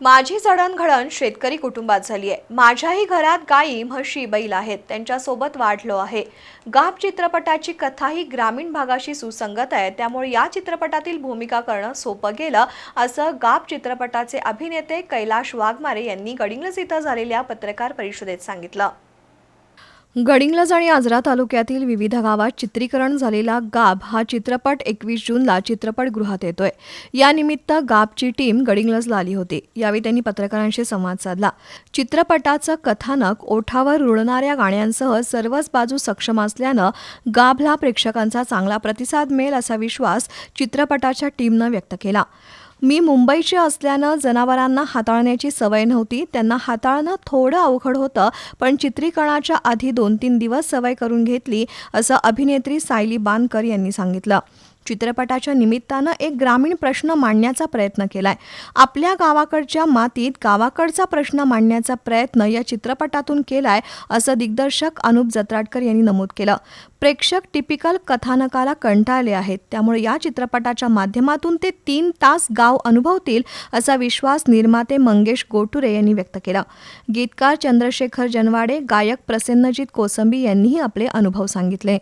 माझी जडणघडण शेतकरी कुटुंबात झाली आहे. माझ्याही घरात गायी म्हशी बैल आहेत. त्यांच्यासोबत वाढलो आहे. गाप चित्रपटाची कथाही ग्रामीण भागाशी सुसंगत आहे. त्यामुळे या चित्रपटातील भूमिका करणं सोपं गेलं असं गाप चित्रपटाचे अभिनेते कैलाश वाघमारे यांनी गडिंग्लज इथं झालेल्या पत्रकार परिषदेत सांगितलं. गडिंग्लज आणि आजरा तालुक्यातील विविध गावात चित्रीकरण झालेला गाब हा चित्रपट एकवीस जूनला चित्रपटगृहात येतोय. यानिमित्त गाबची टीम गडिंग्लजला आली होती. यावेळी त्यांनी पत्रकारांशी संवाद साधला. चित्रपटाचं कथानक ओठावर रुळणाऱ्या गाण्यांसह सर्वच बाजू सक्षम असल्यानं गाबला प्रेक्षकांचा चांगला प्रतिसाद मिळेल असा विश्वास चित्रपटाच्या टीमनं व्यक्त केला. मी मुंबईची असल्यानं जनावरांना हाताळण्याची सवय नव्हती. त्यांना हाताळणं थोडं अवघड होतं पण चित्रीकरणाच्या आधी दोन तीन दिवस सवय करून घेतली असं अभिनेत्री सायली बानकर यांनी सांगितलं. चित्रपटाच्या निमित्तानं एक ग्रामीण प्रश्न मांडण्याचा प्रयत्न केलाय. आपल्या गावाकडच्या मातीत गावाकडचा प्रश्न मांडण्याचा प्रयत्न या चित्रपटातून केलाय असं दिग्दर्शक अनुप जत्राटकर यांनी नमूद केलं. प्रेक्षक टिपिकल कथानकाला कंटाळले आहेत त्यामुळे या चित्रपटाच्या माध्यमातून ते तीन तास गाव अनुभवतील असा विश्वास निर्माते मंगेश गोटुरे यांनी व्यक्त केला. गीतकार चंद्रशेखर जनवाडे गायक प्रसन्नजित कोसंबी यांनीही आपले अनुभव सांगितले.